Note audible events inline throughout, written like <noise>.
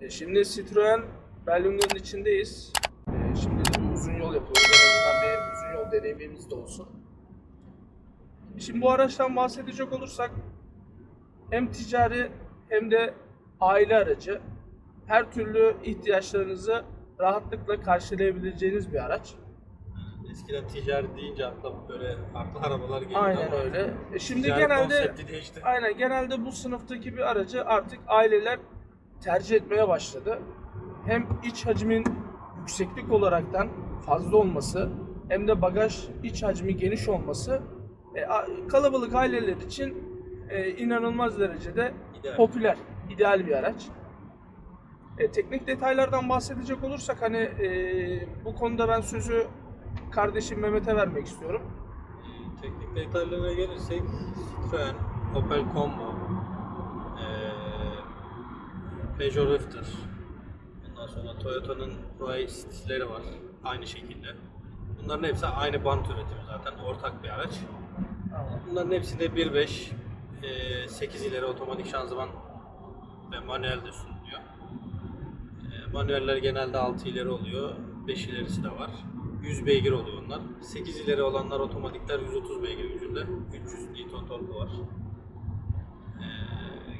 E, şimdi Citroen Berlingo'nun içindeyiz. E, şimdi de bir uzun yol yapıyoruz. En azından bir uzun yol deneyimimiz de olsun. Şimdi bu araçtan bahsedecek olursak hem ticari hem de aile aracı. Her türlü ihtiyaçlarınızı rahatlıkla karşılayabileceğiniz bir araç. Eskiden ticari deyince akla böyle farklı arabalar geliyor Aynen öyle. E, şimdi genelde. Aynen genelde bu sınıftaki bir aracı artık aileler tercih etmeye başladı. Hem iç hacmin yükseklik olaraktan fazla olması hem de bagaj iç hacmi geniş olması e, kalabalık aileler için e, inanılmaz derecede İdeal. popüler, ideal bir araç. E, teknik detaylardan bahsedecek olursak hani e, bu konuda ben sözü kardeşim Mehmet'e vermek istiyorum. Teknik detaylarına gelirsek Citroen, Opel Combo, Peugeot Rifter, ondan sonra Toyota'nın Huai City'leri var aynı şekilde. Bunların hepsi aynı bant üretimi zaten ortak bir araç. Bunların hepsinde 1.5, ee, 8 ileri otomatik şanzıman ve manuel de sunuluyor. E, Manueller genelde 6 ileri oluyor. 5 ilerisi de var. 100 beygir oluyor onlar. 8 ileri olanlar otomatikler 130 beygir gücünde. 300 Newton torku var.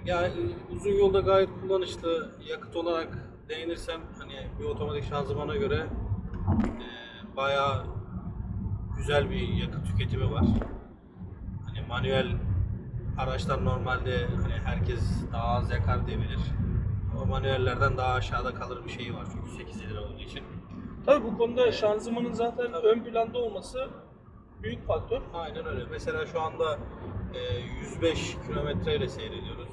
E, yani uzun yolda gayet kullanışlı. Yakıt olarak değinirsem hani bir otomatik şanzımana göre e, bayağı güzel bir yakıt tüketimi var. Hani manuel araçlar normalde hani herkes daha az yakar diyebilir. O manuellerden daha aşağıda kalır bir şeyi var çünkü 8 lira olduğu için. Tabii bu konuda şanzımanın zaten ön planda olması büyük faktör. Aynen öyle. Mesela şu anda e, 105 kilometreyle seyrediyoruz.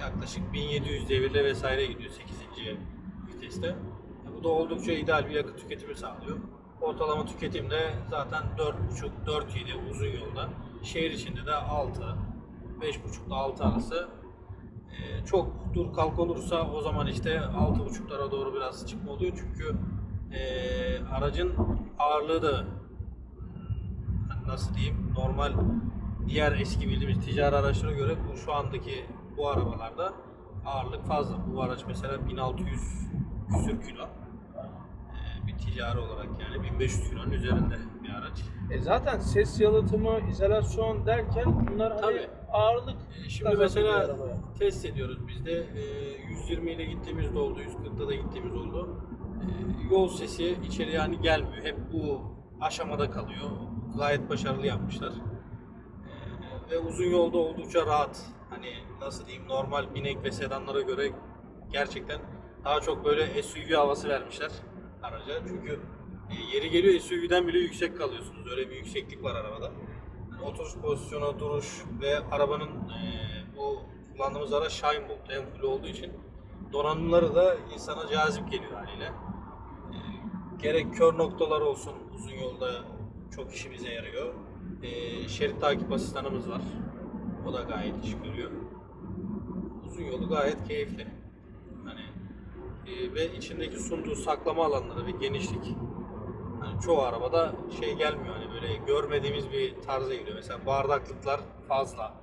Yaklaşık 1700 devirle vesaire gidiyor 8. viteste. E, Bu da oldukça ideal bir yakıt tüketimi sağlıyor. Ortalama tüketim de zaten 4.5-4.7 uzun yolda. Şehir içinde de 6, 5.5 ile 6 arası. E, çok dur kalk olursa o zaman işte 6.5'lara doğru biraz çıkma oluyor çünkü e, aracın ağırlığı da hani nasıl diyeyim normal diğer eski bildiğimiz ticari araçlara göre bu şu andaki bu arabalarda ağırlık fazla. Bu araç mesela 1600 küsür kilo. Ee, bir ticari olarak yani 1500 kilonun üzerinde bir araç. E zaten ses yalıtımı, izolasyon derken bunlar hani Tabii. ağırlık Ee, Şimdi mesela arabaya. test ediyoruz biz de. Ee, 120 ile gittiğimiz de oldu, 140'da da gittiğimiz oldu. Ee, Yol sesi içeri yani gelmiyor. Hep bu aşamada kalıyor. Gayet başarılı yapmışlar. Ee, Ve uzun yolda oldukça rahat. Hani nasıl diyeyim normal binek ve sedanlara göre gerçekten daha çok böyle SUV havası vermişler araca. Çünkü e, yeri geliyor SUV'den bile yüksek kalıyorsunuz. Öyle bir yükseklik var arabada. Yani oturuş pozisyonu, duruş ve arabanın e, bu kullandığımız araç Shine Bolt, en full olduğu için donanımları da insana cazip geliyor haliyle. E, gerek kör noktalar olsun uzun yolda çok işimize yarıyor. E, şerit takip asistanımız var. O da gayet iş görüyor. Uzun yolu gayet keyifli. Hani e, ve içindeki sunduğu saklama alanları ve genişlik hani çoğu arabada şey gelmiyor hani böyle görmediğimiz bir tarza gidiyor. Mesela bardaklıklar fazla.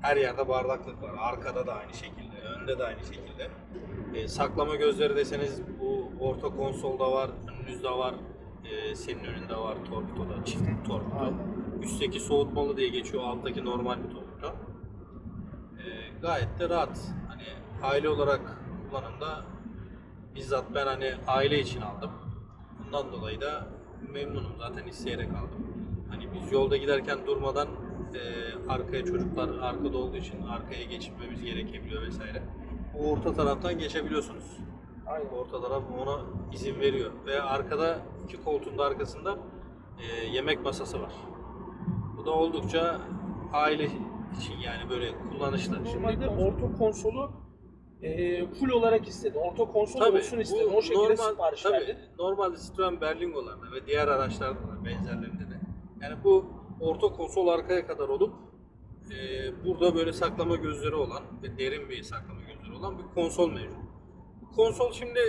Her yerde bardaklık var. Arkada da aynı şekilde, önde de aynı şekilde. E, saklama gözleri deseniz bu orta konsolda var, önünüzde var, e, senin önünde var torpidoda, çift torpido. Aynen. Üstteki soğutmalı diye geçiyor, alttaki normal bir torpido. Gayet de rahat. Hani aile olarak kullanımda bizzat ben hani aile için aldım. Bundan dolayı da memnunum zaten isteyerek aldım. Hani biz yolda giderken durmadan e, arkaya çocuklar arkada olduğu için arkaya geçmemiz gerekebiliyor vesaire. O orta taraftan geçebiliyorsunuz. Aynen. Orta taraf ona izin veriyor. Ve arkada iki koltuğun da arkasında e, yemek masası var. Bu da oldukça aile için yani böyle kullanışlı. Normalde orta konsolu e, full olarak istedi. Orta konsol Tabii, olsun istedi. O şekilde sipariş tabii, verdi. Normalde Citroen Berlingo'larda ve diğer araçlarda da benzerlerinde de. Yani bu orta konsol arkaya kadar olup e, burada böyle saklama gözleri olan ve derin bir saklama gözleri olan bir konsol mevcut. Bu konsol şimdi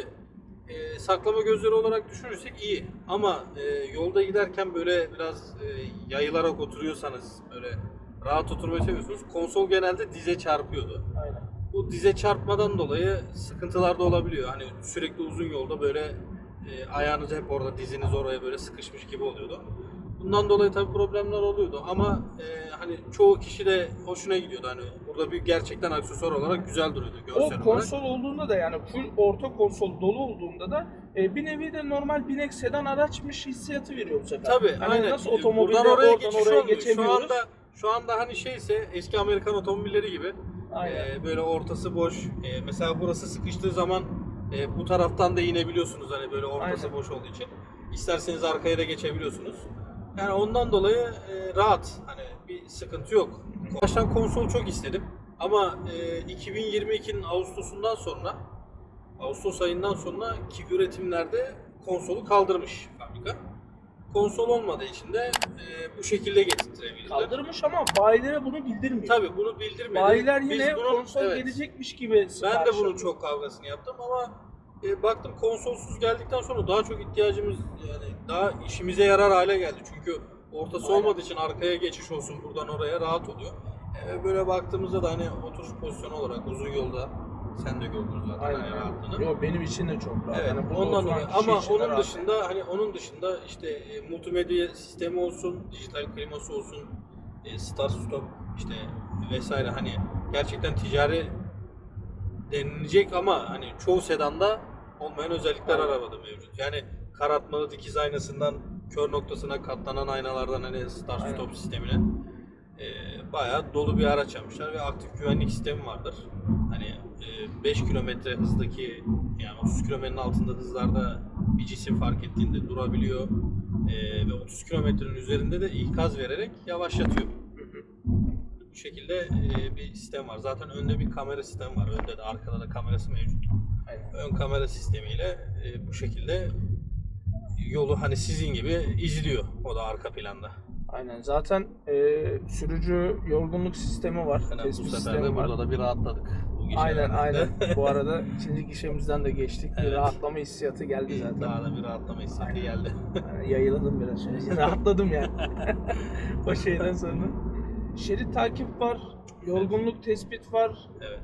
e, saklama gözleri olarak düşünürsek iyi ama e, yolda giderken böyle biraz e, yayılarak oturuyorsanız böyle rahat oturmayı seviyorsunuz. Konsol genelde dize çarpıyordu. Aynen. bu dize çarpmadan dolayı sıkıntılar da olabiliyor. Hani sürekli uzun yolda böyle e, ayağınız hep orada, diziniz oraya böyle sıkışmış gibi oluyordu. Bundan dolayı tabii problemler oluyordu ama e, hani çoğu kişi de hoşuna gidiyordu. Hani burada bir gerçekten aksesuar olarak güzel duruyordu O görsel olarak. konsol olduğunda da yani full orta konsol dolu olduğunda da e, bir nevi de normal binek sedan araçmış hissiyatı veriyor bu sefer. Tabii Hani aynen. Nasıl otomobilde buradan oraya oradan geçiş oraya olmuyor. Şu geçemiyoruz. anda şu anda hani şeyse eski Amerikan otomobilleri gibi e, böyle ortası boş. E, mesela burası sıkıştığı zaman e, bu taraftan da inebiliyorsunuz hani böyle ortası Aynen. boş olduğu için. İsterseniz arkaya da geçebiliyorsunuz. Yani ondan dolayı e, rahat. Hani bir sıkıntı yok. Baştan konsol çok istedim. Ama e, 2022'nin Ağustos'undan sonra Ağustos ayından sonra ki üretimlerde konsolu kaldırmış fabrika. Konsol olmadığı için de e, bu şekilde getirtirebilirler. Kaldırmış ama bayilere bunu bildirmiyor. Tabii bunu bildirmedi. Bayiler yine bunun- konsol evet, gelecekmiş gibi Ben de bunun çok kavgasını yaptım ama e, baktım konsolsuz geldikten sonra daha çok ihtiyacımız yani daha işimize yarar hale geldi. Çünkü ortası Aynen. olmadığı için arkaya geçiş olsun buradan oraya rahat oluyor. E, böyle baktığımızda da hani oturuş pozisyonu olarak uzun yolda sen de gördün zaten Aynen. rahatlığını. Yok benim için de çok rahat. Evet, Yani burada ondan oturan dolayı. kişi Ama için de onun rahat. dışında hani onun dışında işte e, multimedya sistemi olsun, dijital kliması olsun, e, start stop işte vesaire hani gerçekten ticari denilecek ama hani çoğu sedanda olmayan özellikler Aynen. arabada mevcut. Yani karartmalı dikiz aynasından kör noktasına katlanan aynalardan hani start Aynen. stop sistemine e, bayağı dolu bir araç yapmışlar ve aktif güvenlik sistemi vardır. Hani e, 5 kilometre hızdaki yani 30 kilometrenin altında hızlarda bir cisim fark ettiğinde durabiliyor E, ve 30 kilometrenin üzerinde de ikaz vererek yavaşlatıyor. Bu şekilde e, bir sistem var. Zaten önde bir kamera sistemi var. Önde de arkada da kamerası mevcut. Aynen. Ön kamera sistemiyle e, bu şekilde yolu hani sizin gibi izliyor o da arka planda. Aynen. Zaten e, sürücü yorgunluk sistemi var. Bu tespit sefer sistemi de var. burada da bir rahatladık. Bu Aynen aynen. <laughs> Bu arada ikinci gişemizden de geçtik. Bir Evet. rahatlama hissiyatı geldi Bir zaten. daha da bir rahatlama hissiyatı Aynen. geldi. Yani yayıladım biraz şimdi. <laughs> Rahatladım yani. <laughs> o şeyden sonra. Şerit takip var. Yorgunluk tespit var. evet.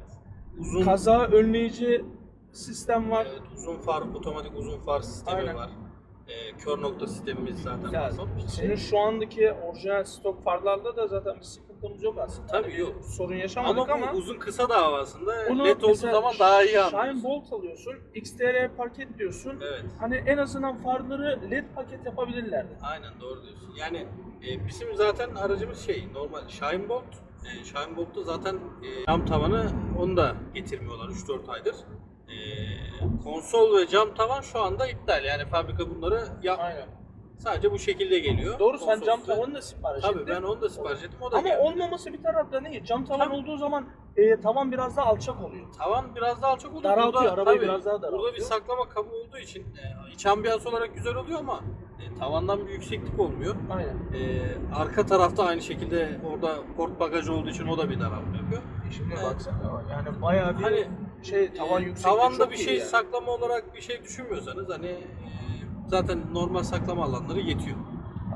Uzun Kaza önleyici sistem var. evet, uzun far, otomatik uzun far sistemi Aynen. var. E, kör nokta sistemimiz zaten Ya, senin şu andaki orijinal stok farlarda da zaten bir sıkıntımız yok aslında. Tabii Hani yok. Sorun ama, yaşamadık ama, bu uzun kısa davasında onu net olduğu zaman daha iyi Shine anlıyorsun. Bolt alıyorsun, XTR paket diyorsun. Evet. Hani en azından farları LED paket yapabilirlerdi. Aynen doğru diyorsun. Yani e, bizim zaten aracımız şey normal Shine Bolt. E, Shine Bolt'ta zaten e, cam tavanı onu da getirmiyorlar 3-4 aydır. E, konsol ve cam tavan şu anda iptal. Yani fabrika bunları yapmıyor. Aynen. Sadece bu şekilde geliyor. Doğru sen cam Konsolsuz da- tavanı da sipariş Tabii ettin. ben onu da sipariş ettim. O da Ama geldi. olmaması bir taraftan iyi. Cam tavan Tabii. olduğu zaman e, tavan biraz daha alçak oluyor. Tavan biraz daha alçak oluyor. Daraltıyor, arabayı biraz daha Burada bir daraltıyor. saklama kabı olduğu için e, iç ambiyans olarak güzel oluyor ama e, tavandan bir yükseklik olmuyor. Aynen. Ee, arka tarafta aynı şekilde orada port bagajı olduğu için o da bir daralma yapıyor. E Şimdi Evet. baksana yani bayağı bir Hani, şey tavan Ee, yüksekliği Tavanda çok bir şey yani. saklama olarak bir şey düşünmüyorsanız hani e, zaten normal saklama alanları yetiyor.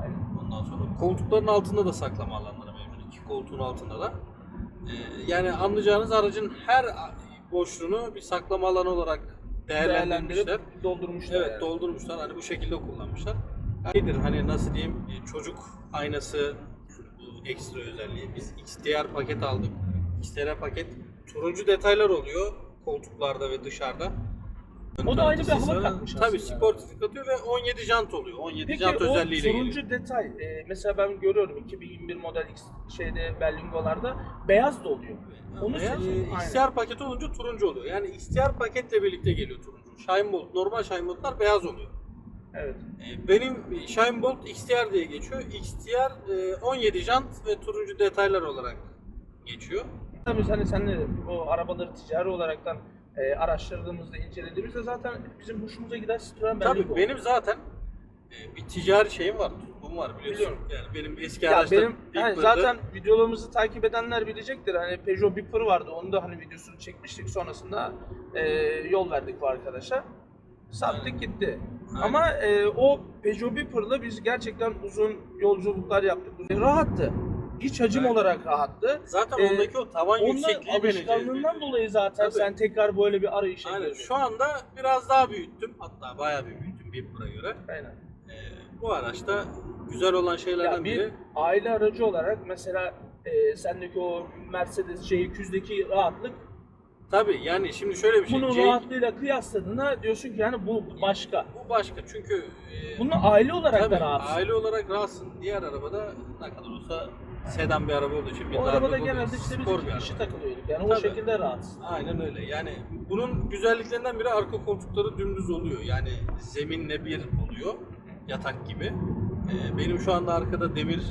Aynen. Ondan sonra koltukların altında da saklama alanları mevcut. İki koltuğun altında da. Ee, yani anlayacağınız aracın her boşluğunu bir saklama alanı olarak değerlendirmişler. Doldurmuşlar. Evet yani. doldurmuşlar hani bu şekilde kullanmışlar. Nedir hani nasıl diyeyim e, çocuk aynası bu ekstra özelliği. Biz XDR paket aldık. XDR paket turuncu detaylar oluyor koltuklarda ve dışarıda. Ön O da ayrı bir hava katmış Tabii sportif katıyor ve 17 jant oluyor. 17 Peki jant o özelliğiyle turuncu geliyor. detay e, mesela ben görüyorum 2021 model X şeyde Berlingo'larda beyaz da oluyor. Onu Beyaz, e. XDR paketi olunca turuncu oluyor. Yani XDR paketle birlikte geliyor turuncu. Shine Bolt, normal Shine Bolt'lar beyaz oluyor. Evet. E, Benim Shine Bolt XTR diye geçiyor. XTR e, 17 jant ve turuncu detaylar olarak geçiyor. Tabii hani sen de o arabaları ticari olaraktan e, araştırdığımızda, incelediğimizde zaten bizim hoşumuza giden Citroen. Tabii benim zaten e, bir ticari şeyim var, tutkum var biliyorsun. Biliyorum. Yani benim eski ya araçlar benim hani zaten videolarımızı takip edenler bilecektir. Hani Peugeot Beeper vardı. Onu da hani videosunu çekmiştik. Sonrasında e, yol verdik bu arkadaşa. Sattık Aynen. gitti. Aynen. Ama e, o Peugeot Beeper'la biz gerçekten uzun yolculuklar yaptık. Rahattı. İç hacim Evet. olarak rahattı. Zaten Ee, ondaki o tavan Onun yüksekliği alışkanlığından dolayı zaten Tabii. sen tekrar böyle bir arayışa Aynen. girdin. Şu anda biraz daha büyüttüm. Hatta bayağı bir büyüttüm Bimper'a göre. Aynen. Ee, bu araçta güzel olan şeylerden Ya bir biri aile aracı olarak mesela e, sendeki o Mercedes C200'deki rahatlık tabii yani şimdi şöyle bir şey. bunun C- rahatlığıyla kıyasladığında diyorsun ki yani bu başka. bu başka çünkü e, Bunu aile olarak tabii, da rahatsın. aile olarak rahatsın. Diğer arabada ne kadar olsa sedan bir araba olduğu için bir O darbe arabada genelde işte Spor bir araba. takılıyorduk. Yani o Tabii. şekilde rahatsın. Aynen öyle. Yani bunun güzelliklerinden biri arka koltukları dümdüz oluyor. Yani zeminle bir oluyor. Yatak gibi. Ee, benim şu anda arkada demir,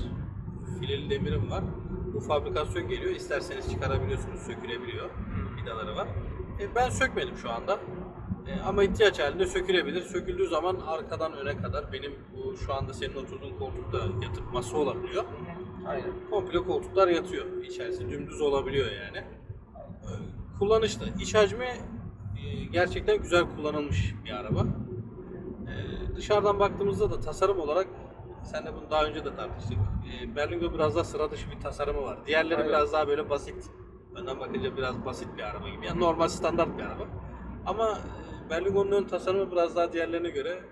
fileli demirim var. Bu fabrikasyon geliyor. İsterseniz çıkarabiliyorsunuz. Sökülebiliyor. Vidaları var. E, ben sökmedim şu anda. E, ama ihtiyaç halinde sökülebilir. Söküldüğü zaman arkadan öne kadar benim bu şu anda senin oturduğun koltukta yatıp masa olabiliyor. Aynen. Komple koltuklar yatıyor. İçerisi dümdüz olabiliyor yani. Kullanışlı. İç hacmi e, gerçekten güzel kullanılmış bir araba. Ee, Dışarıdan baktığımızda da tasarım olarak sen de bunu daha önce de tartıştık. Ee, Berlingo biraz daha sıra dışı bir tasarımı var. Diğerleri Aynen. biraz daha böyle basit. Önden bakınca biraz basit bir araba gibi. Yani normal standart bir araba. Ama e, Berlingo'nun ön tasarımı biraz daha diğerlerine göre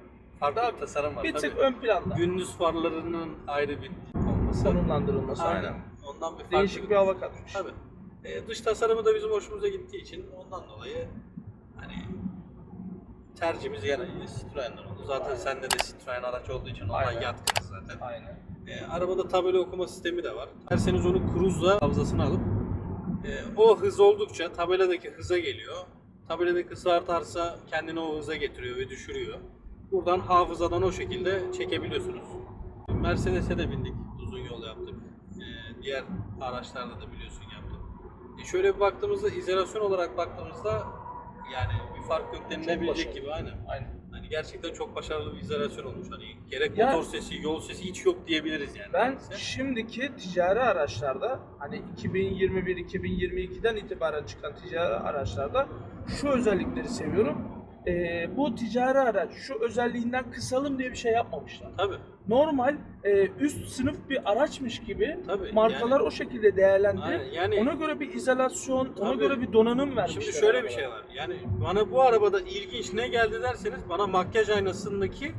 farklı bir tasarım var. Bir Tabii. tık ön planda. Gündüz farlarının ayrı bir olması. konumlandırılması aynen. Aynen. Ondan bir farklı Değişik bir hava katmış. Tabii. Ee, dış tasarımı da bizim hoşumuza gittiği için ondan dolayı hani tercihimiz gene Citroen'den oldu. Zaten sende de Citroen araç olduğu için ondan Aynen. yatkınız zaten. Aynen. Ee, arabada tabela okuma sistemi de var. Derseniz onu cruise'la hafızasını alıp e, o hız oldukça tabeladaki hıza geliyor. Tabeladaki hız artarsa kendini o hıza getiriyor ve düşürüyor. Buradan hafızadan o şekilde çekebiliyorsunuz. Mercedes'e de bindik. Uzun yol yaptık. Ee, diğer araçlarda da biliyorsun yaptık. E şöyle bir baktığımızda izolasyon olarak baktığımızda yani bir fark yok denilebilecek gibi aynen. Aynen. Hani gerçekten çok başarılı bir izolasyon olmuş. Hani gerek Ya- motor sesi, yol sesi hiç yok diyebiliriz yani. Ben neredeyse. şimdiki ticari araçlarda hani 2021-2022'den itibaren çıkan ticari araçlarda şu özellikleri seviyorum. Ee, bu ticari araç şu özelliğinden kısalım diye bir şey yapmamışlar. Tabii. Normal e, üst sınıf bir araçmış gibi Tabii, markalar yani- o şekilde değerlendirip yani- ona göre bir izolasyon, ona Tabii. göre bir donanım vermişler. Şimdi şöyle bir şey var. Yani bana bu arabada ilginç ne geldi derseniz bana makyaj aynasındaki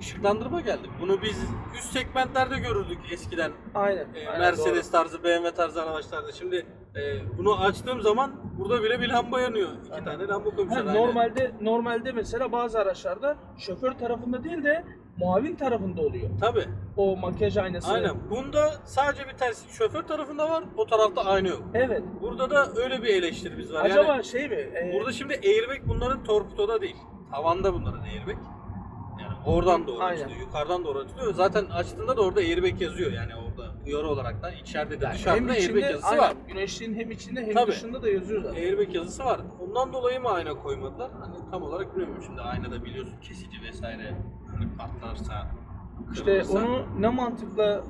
ışıklandırma geldi. Bunu biz üst segmentlerde görürdük eskiden. Aynen. Ee, aynen, Mercedes tarzı, BMW tarzı araçlarda. Şimdi e, bunu açtığım zaman burada bile bir lamba yanıyor. İki Aynen. tane lamba Ha, koymuşlar. aynen. normalde normalde mesela bazı araçlarda şoför tarafında değil de muavin tarafında oluyor. Tabii. O makyaj aynası. Aynen. Bunda sadece bir tersi şoför tarafında var. O tarafta aynı yok. Evet. Burada da öyle bir eleştirimiz var. Acaba yani şey mi? e, burada şimdi airbag bunların torpidoda değil. Tavanda bunların airbag. Yani oradan doğru Aynen. açılıyor, yukarıdan doğru açılıyor. Zaten açtığında da orada airbag yazıyor yani orada uyarı olarak da içeride de yani dışarıda hem airbag içinde, yazısı aynen, var. güneşliğin hem içinde hem Tabii. dışında da yazıyor zaten. Airbag yazısı var. Ondan dolayı mı ayna koymadılar? Hani tam olarak bilmiyorum şimdi aynada biliyorsun kesici vesaire hani patlarsa İşte kırılırsa. onu ne mantıkla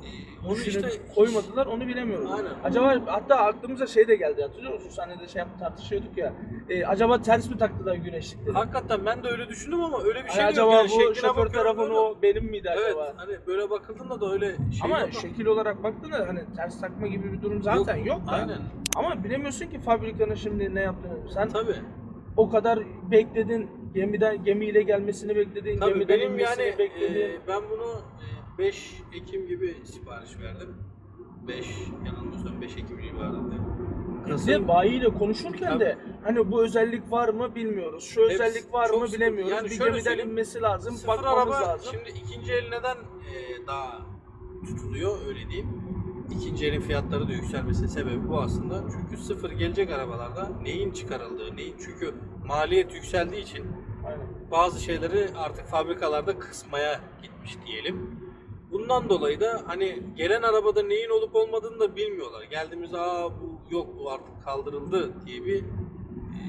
onu düşünüp işte koymadılar onu bilemiyorum. Aynen. Acaba hatta aklımıza şey de geldi hatırlıyor musun? Sahnede şey yap- tartışıyorduk ya. E, acaba ters mi taktılar güneşlikleri? Hakikaten ben de öyle düşündüm ama öyle bir şey Hani yok. acaba yani bu şekline şoför bakıyorum tarafını böyle. o benim miydi Evet acaba? hani böyle bakıldığında da öyle şey Ama yok şekil olarak baktığında hani ters takma gibi bir durum zaten yok, da. Aynen. Ama bilemiyorsun ki fabrikanın şimdi ne yaptığını. Sen Tabii. o kadar bekledin. Gemiden gemiyle gelmesini bekledin. Tabii gemiden benim inmesini yani bekledin. e, ben bunu e, 5 Ekim gibi sipariş verdim. 5 yanılmıyorsam 5 Ekim civarında. Bir de bayiyle konuşurken Tabii. de hani bu özellik var mı bilmiyoruz. Şu Hepsi özellik var çok mı sıkıntı. bilemiyoruz. Yani bir şöyle gemiden söyleyeyim, inmesi lazım. Sıfır bakmamız araba lazım. şimdi ikinci el neden e, daha tutuluyor öyle diyeyim. İkinci elin fiyatları da yükselmesinin sebebi bu aslında. Çünkü sıfır gelecek arabalarda neyin çıkarıldığı, neyin çünkü maliyet yükseldiği için Aynen. bazı şeyleri artık fabrikalarda kısmaya gitmiş diyelim. Bundan dolayı da hani gelen arabada neyin olup olmadığını da bilmiyorlar. Geldiğimizde aa bu yok bu artık kaldırıldı diye bir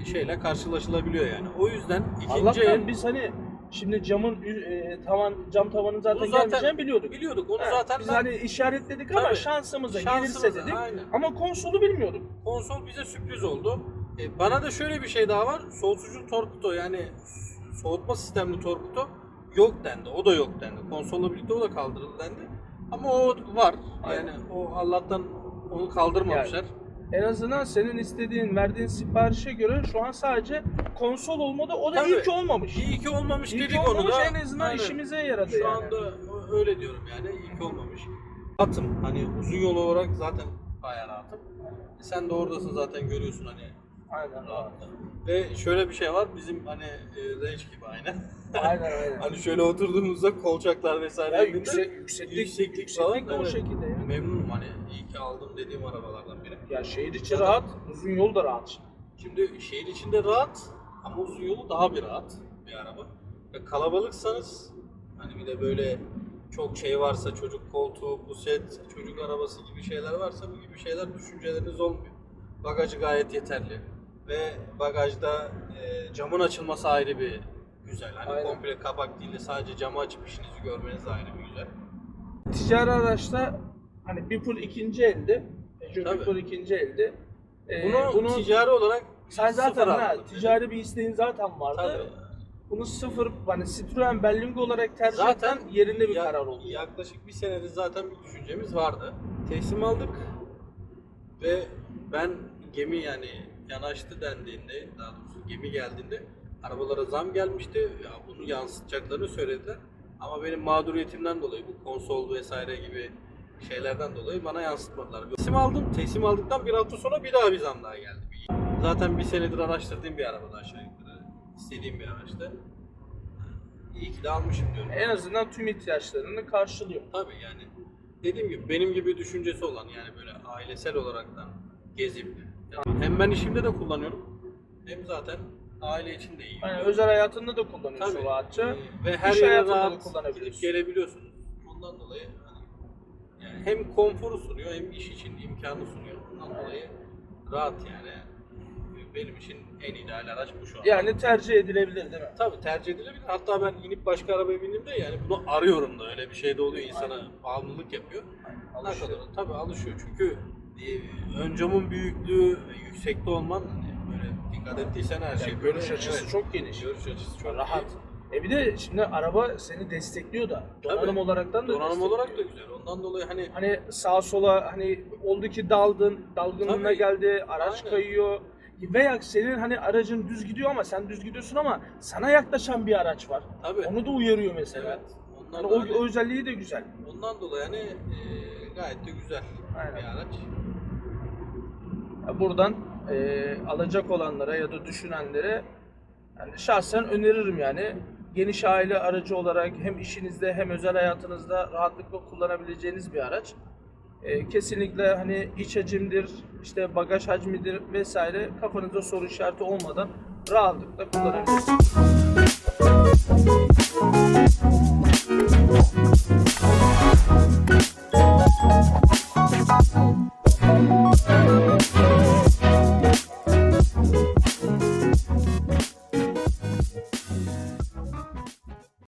e, şeyle karşılaşılabiliyor yani. O yüzden ikinci Allah'tan el biz hani şimdi camın e, tavan cam tavanın zaten, zaten gelmeyeceğini biliyorduk. biliyorduk. Onu Evet, zaten biz ben- hani işaretledik ama Tabii. şansımıza, Şansımıza, gelirse dedik. aynen. Ama konsolu bilmiyorduk. konsol bize sürpriz oldu. E, bana da şöyle bir şey daha var. Soğutucu torpido yani soğutma sistemli torpido yok dendi. O da yok dendi. Konsolla birlikte o da kaldırıldı dendi. Ama o var. Aynen. Yani o Allah'tan onu kaldırmamışlar. En azından senin istediğin, verdiğin siparişe göre şu an sadece konsol olmadı. O da Tabii. iyi ki olmamış. İyi ki olmamış İyi ki dedik onu olmamış, da. en azından Aynen. işimize yaradı Şu yani. anda öyle diyorum yani. İyi ki olmamış. Rahatım. Hani uzun yol olarak zaten bayağı rahatım. Sen de oradasın zaten görüyorsun hani Aynen. rahatla. Ve şöyle bir şey var bizim hani e, Range gibi aynı. Aynen aynen. <laughs> hani şöyle oturduğumuzda kolçaklar vesaire. Ya yüksek, yükseklik, Yükseklik yükseklik, falan, de o evet. şekilde yani. Memnunum hani iyi ki aldım dediğim arabalardan biri. Ya şehir içi rahat, uzun yol da rahat. Şimdi şehir içinde rahat ama uzun yolu daha bir rahat bir araba. Ya kalabalıksanız hani bir de böyle çok şey varsa çocuk koltuğu, puset, çocuk arabası gibi şeyler varsa bu gibi şeyler düşünceleriniz olmuyor. Bagajı gayet yeterli ve bagajda e, camın açılması ayrı bir güzel. Hani Aynen. komple kapak değil de sadece camı açıp işinizi görmeniz ayrı bir güzel. Ticari araçta hani bir pul ikinci elde, Tabii. bir pul ikinci elde. Ee, Bunu, bunu ticari olarak sen zaten ha, ticari bir isteğin zaten vardı. Tabii. Bunu sıfır hani Citroen Berlingo olarak tercih Zaten yerinde bir ya- karar oldu. Yaklaşık bir senedir zaten bir düşüncemiz vardı. Teslim aldık ve ben gemi yani yanaştı dendiğinde, daha doğrusu gemi geldiğinde arabalara zam gelmişti. Ya bunu yansıtacaklarını söylediler. Ama benim mağduriyetimden dolayı bu konsol vesaire gibi şeylerden dolayı bana yansıtmadılar. Teslim aldım. Teslim aldıktan bir hafta sonra bir daha bir zam daha geldi. Zaten bir senedir araştırdığım bir arabada aşağı yukarı. istediğim bir araçtı. İyi ki de almışım diyorum. En azından tüm ihtiyaçlarını karşılıyor. Tabii yani dediğim gibi benim gibi düşüncesi olan yani böyle ailesel olaraktan gezip yani hem ben işimde de kullanıyorum hem zaten aile için de iyi. Hani özel hayatında da kullanıyorsun Tabii. rahatça. Ve her İş yere hayatında da rahat gidip kullanabiliyorsun. gelebiliyorsunuz. Ondan dolayı hani yani hem konforu sunuyor hem iş için imkanı sunuyor. Ondan dolayı rahat yani. Benim için en ideal araç bu şu an. Yani tercih edilebilir değil mi? Tabii tercih edilebilir. Hatta ben inip başka arabaya bindiğimde yani bunu arıyorum da öyle bir şey de oluyor. insana bağımlılık yapıyor. Ne kadar tabii alışıyor çünkü ön camın büyüklüğü yüksekte olman hani böyle dikkat ettiysen her şey Yani böyle görüş açısı evet, çok geniş. görüş açısı çok rahat. iyi. E bir de şimdi araba seni destekliyor da. Donanım Tabii. olaraktan da Donanım olarak da güzel. Ondan dolayı hani Hani sağa sola hani oldu ki daldın, dalgınlığına Tabii. geldi, araç Aynen. kayıyor. Veya senin hani aracın düz gidiyor ama sen düz gidiyorsun ama sana yaklaşan bir araç var. tabii Onu da uyarıyor mesela. evet. Ondan, da o, hani- o özelliği de güzel. ondan dolayı hani e, gayet de güzel Aynen. bir araç. Buradan e, alacak olanlara ya da düşünenlere yani şahsen öneririm yani. Geniş aile aracı olarak hem işinizde hem özel hayatınızda rahatlıkla kullanabileceğiniz bir araç. E, kesinlikle hani iç hacimdir, işte bagaj hacmidir vesaire kafanızda soru işareti olmadan rahatlıkla kullanabilirsiniz.